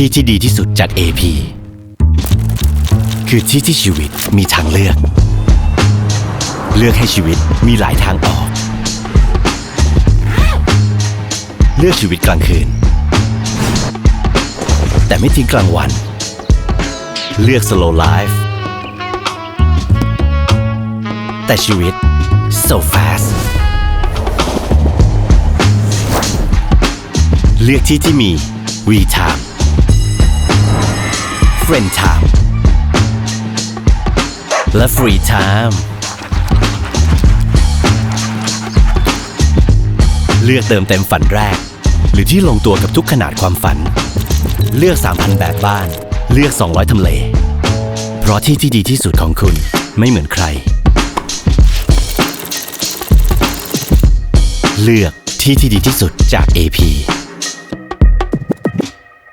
ที่ที่ดีที่สุดจาก AP คือที่ที่ชีวิตมีทางเลือก เลือกให้ชีวิตมีหลายทางออก เลือกชีวิตกลางคืน แต่ไม่ทิ้งกลางวัน เลือก slow life แต่ชีวิต so fast เลือกที่ที่มี we time friend time และ free time เลือกเติมเต็มฝันแรก หรือที่ลงตัวกับทุกขนาดความฝัน เลือก 3,000 แบบบ้าน เลือก 200 ทำเล เพราะที่ที่ดีที่สุดของคุณไม่เหมือนใคร เลือกที่ที่ดีที่สุดจาก AP